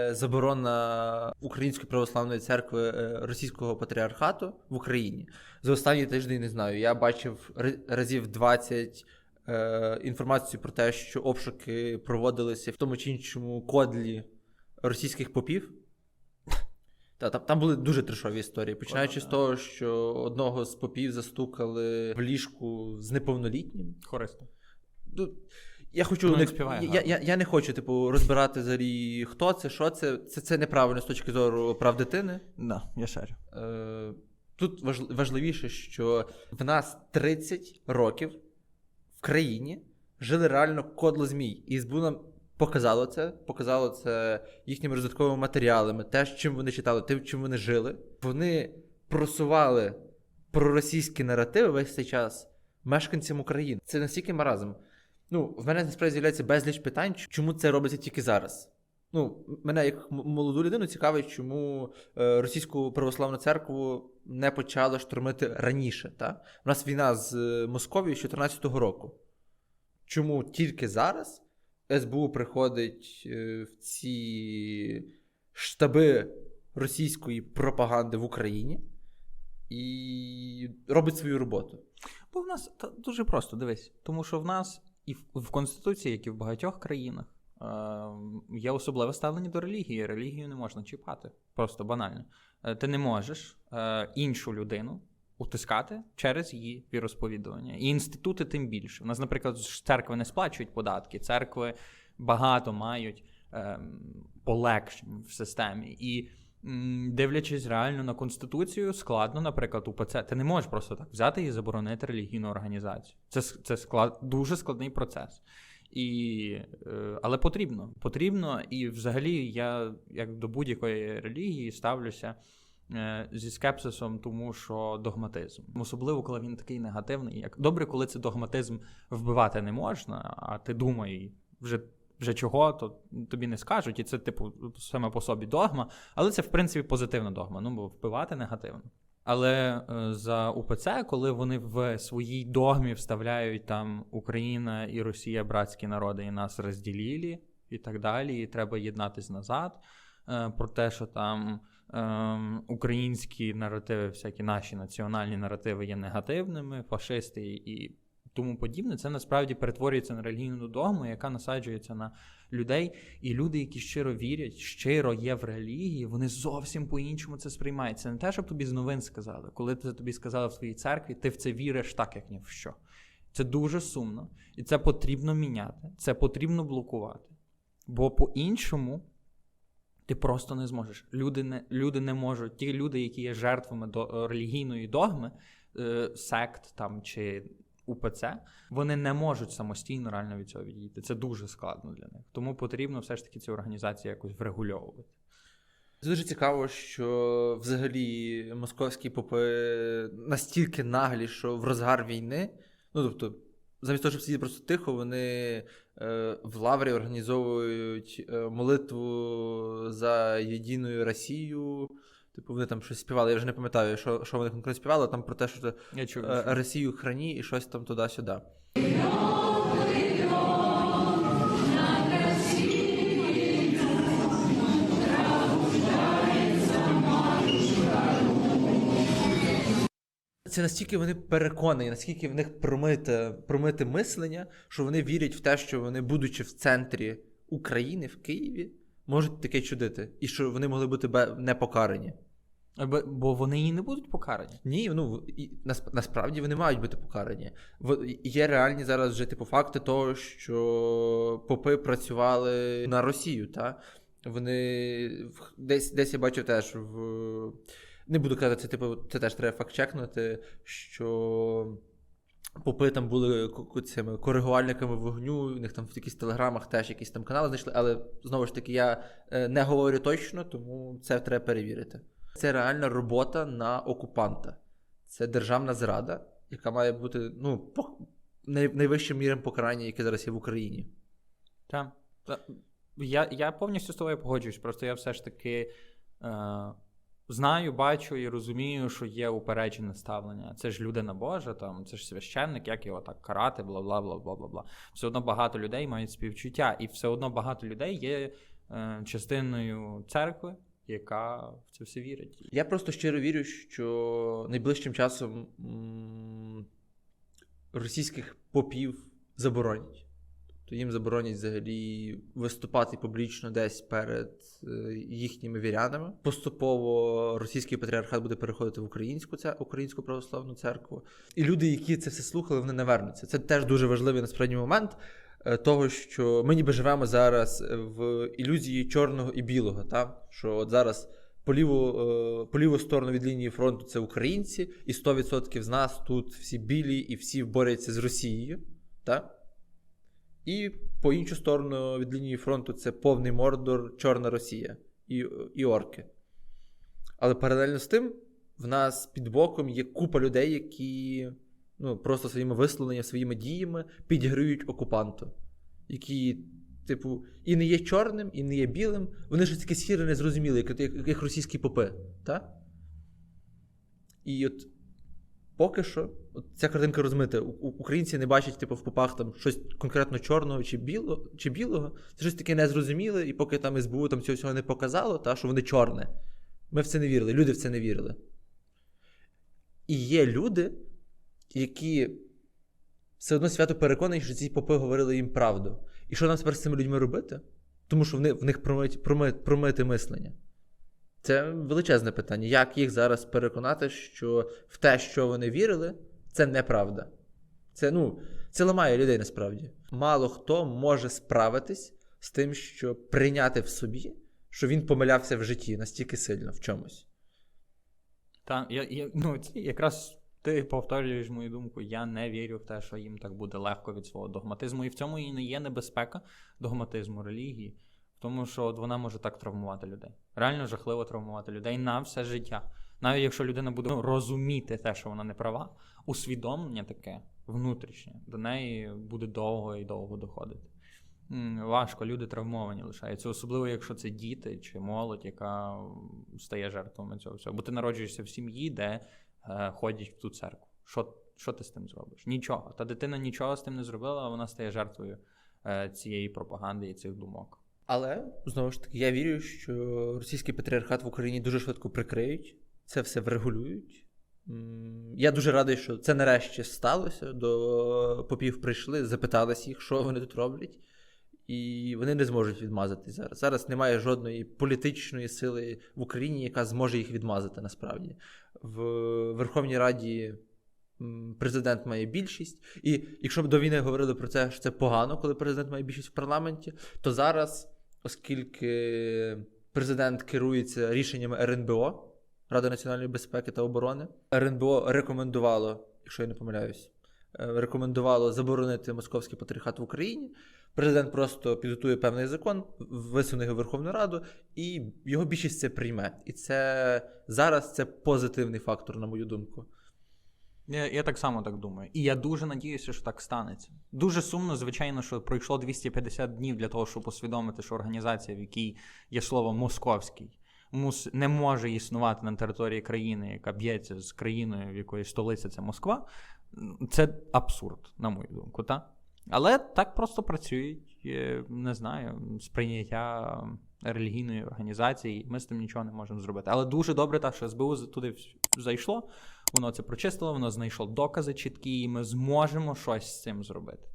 заборона Української православної церкви е, Російського патріархату в Україні. За останній тиждень не знаю. Я бачив разів 20 е, інформацію про те, що обшуки проводилися в тому чи іншому кодлі російських попів. Та, там, там були дуже трешові історії, починаючи з того, що одного з попів застукали в ліжку з неповнолітнім. Корисно. Я хочу не співає я, я, я не хочу, типу, розбирати взагалі, хто це, що це. Це, це неправильно з точки зору прав дитини. Да, я шарю. Е, тут важ- важливіше, що в нас 30 років в країні жили реально кодло змій. І СБУ нам показало це, показало це їхніми розвитковими матеріалами, те, чим вони читали, тим, чим вони жили. Вони просували проросійські наративи весь цей час мешканцям України. Це настільки маразм. Ну, в мене насправді з'являється безліч питань, чому це робиться тільки зараз. Ну, мене як молоду людину цікавить, чому е, російську православну церкву не почали штурмити раніше. Та? У нас війна з е, Московією з 2014 року. Чому тільки зараз СБУ приходить е, в ці штаби російської пропаганди в Україні і робить свою роботу? Бо в нас дуже просто, дивись. Тому що в нас і в, Конституції, як і в багатьох країнах, е, є особливе ставлення до релігії. Релігію не можна чіпати. Просто банально. Е, ти не можеш е, іншу людину утискати через її віросповідування. І інститути тим більше. У нас, наприклад, церкви не сплачують податки, церкви багато мають е, полегшень в системі. І дивлячись реально на конституцію, складно, наприклад, УПЦ. Ти не можеш просто так взяти і заборонити релігійну організацію. Це, це склад, дуже складний процес. І, е, але потрібно. Потрібно, і взагалі я як до будь-якої релігії ставлюся е, зі скепсисом, тому що догматизм. Особливо, коли він такий негативний. Як добре, коли це догматизм вбивати не можна, а ти думай, вже, вже чого, то тобі не скажуть, і це, типу, саме по собі догма, але це в принципі позитивна догма. Ну, бо вбивати негативно. Але е, за УПЦ, коли вони в своїй догмі вставляють там Україна і Росія братські народи, і нас розділили, і так далі, і треба єднатись назад. Е, про те, що там ем, українські наративи, всякі наші національні наративи є негативними, фашисти і тому подібне, це насправді перетворюється на релігійну догму, яка насаджується на людей. І люди, які щиро вірять, щиро є в релігії, вони зовсім по-іншому це сприймають. Це не те, щоб тобі з новин сказали. Коли це тобі сказали в своїй церкві, ти в це віриш так, як ні в що. Це дуже сумно, і це потрібно міняти, це потрібно блокувати. Бо по-іншому ти просто не зможеш. Люди не, люди не можуть. Ті люди, які є жертвами до релігійної догми, е, сект там чи УПЦ, вони не можуть самостійно реально від цього відійти. Це дуже складно для них. Тому потрібно все ж таки ці організації якось врегульовувати. Це дуже цікаво, що взагалі московські попи настільки наглі, що в розгар війни, ну тобто, замість того, щоб сидіти просто тихо, вони е, в лаврі організовують е, молитву за єдиною Росію. Типу, вони там щось співали. Я вже не пам'ятаю, що, що вони конкретно співали, там про те, що Я чув. е, Росію храні і щось там туди-сюди. Це настільки вони переконані, наскільки в них промите, промите мислення, що вони вірять в те, що вони, будучи в центрі України, в Києві, можуть таке чудити, і що вони могли бути не покарані. Бо, вони і не будуть покарані. Ні, ну і, насправді вони мають бути покарані. Є реальні зараз вже типу факти того, що попи працювали на Росію, та? Вони десь, десь я бачив теж в. Не буду казати, це типу, це теж треба факт-чекнути, що попи там були цими коригувальниками вогню, у них там в якихось телеграмах теж якісь там канали знайшли, але знову ж таки, я е, не говорю точно, тому це треба перевірити. Це реальна робота на окупанта. Це державна зрада, яка має бути ну, по, най, найвищим міром покарання, яке зараз є в Україні. Так. Та, Я, я повністю з тобою погоджуюсь. Просто я все ж таки е, знаю, бачу і розумію, що є упереджене ставлення. Це ж людина Божа, там, це ж священник, як його так карати, бла бла бла бла бла бла. Все одно багато людей мають співчуття, і все одно багато людей є е, частиною церкви, яка в це все вірить. Я просто щиро вірю, що найближчим часом російських попів заборонять. То їм заборонять взагалі виступати публічно десь перед е, їхніми вірянами. Поступово російський патріархат буде переходити в українську це українську православну церкву. І люди, які це все слухали, вони не вернуться. Це теж дуже важливий насправді момент. Е, Того, що ми ніби живемо зараз в ілюзії чорного і білого, та? що от зараз по ліву, е, по ліву сторону від лінії фронту це українці, і 100% з нас тут всі білі і всі борються з Росією. Та? І по іншу сторону від лінії фронту це повний Мордор, Чорна Росія і, і орки. Але паралельно з тим, в нас під боком є купа людей, які ну, просто своїми висловленнями, своїми діями підіграють окупанту, які, типу, і не є чорним, і не є білим. Вони ж таке сіре не зрозуміли, як, як, як російські попи. Та? І от поки що от ця картинка розмита. Українці не бачать, типу, в попах там щось конкретно чорного чи білого, чи білого. Це щось таке незрозуміле, і поки там СБУ там цього всього не показало, та, що вони чорне. Ми в це не вірили, люди в це не вірили. І є люди, які все одно свято переконані, що ці попи говорили їм правду. І що нам тепер з цими людьми робити? Тому що в них, в них промит, промит, промите мислення. Це величезне питання. Як їх зараз переконати, що в те, що вони вірили, це неправда. Це, ну, це ламає людей насправді. Мало хто може справитись з тим, що прийняти в собі, що він помилявся в житті настільки сильно в чомусь. Та, я, я, ну, якраз ти повторюєш мою думку. Я не вірю в те, що їм так буде легко від свого догматизму. І в цьому і не є небезпека догматизму релігії, тому, що от вона може так травмувати людей. Реально жахливо травмувати людей на все життя. Навіть якщо людина буде ну, розуміти те, що вона не права, усвідомлення таке внутрішнє до неї буде довго і довго доходити. Важко, люди травмовані лишаються, особливо якщо це діти чи молодь, яка стає жертвами цього всього. Бо ти народжуєшся в сім'ї, де ходять в ту церкву. Що, що ти з тим зробиш? Нічого. Та дитина нічого з тим не зробила, а вона стає жертвою е, цієї пропаганди і цих думок. Але знову ж таки, я вірю, що російський патріархат в Україні дуже швидко прикриють, це все врегулюють. Я дуже радий, що це нарешті сталося. До попів прийшли, запиталися їх, що вони тут роблять, і вони не зможуть відмазатись зараз. Зараз немає жодної політичної сили в Україні, яка зможе їх відмазати насправді. В Верховній Раді президент має більшість. І якщо б до війни говорили про це, що це погано, коли президент має більшість в парламенті, то зараз, оскільки президент керується рішеннями РНБО, Ради національної безпеки та оборони, РНБО рекомендувало, якщо я не помиляюсь, е, рекомендувало заборонити московський патріархат в Україні. Президент просто підготує певний закон, висуне його в Верховну Раду, і його більшість це прийме. І це зараз це позитивний фактор, на мою думку. Я, я так само так думаю. І я дуже надіюся, що так станеться. Дуже сумно, звичайно, що пройшло 250 днів для того, щоб усвідомити, що організація, в якій є слово московський, мус не може існувати на території країни, яка б'ється з країною, в якої столиця це Москва. Це абсурд, на мою думку, так? Але так просто працюють, е, не знаю, сприйняття релігійної організації. Ми з тим нічого не можемо зробити. Але дуже добре, так, що СБУ туди зайшло, воно це прочистило, воно знайшло докази чіткі, і ми зможемо щось з цим зробити.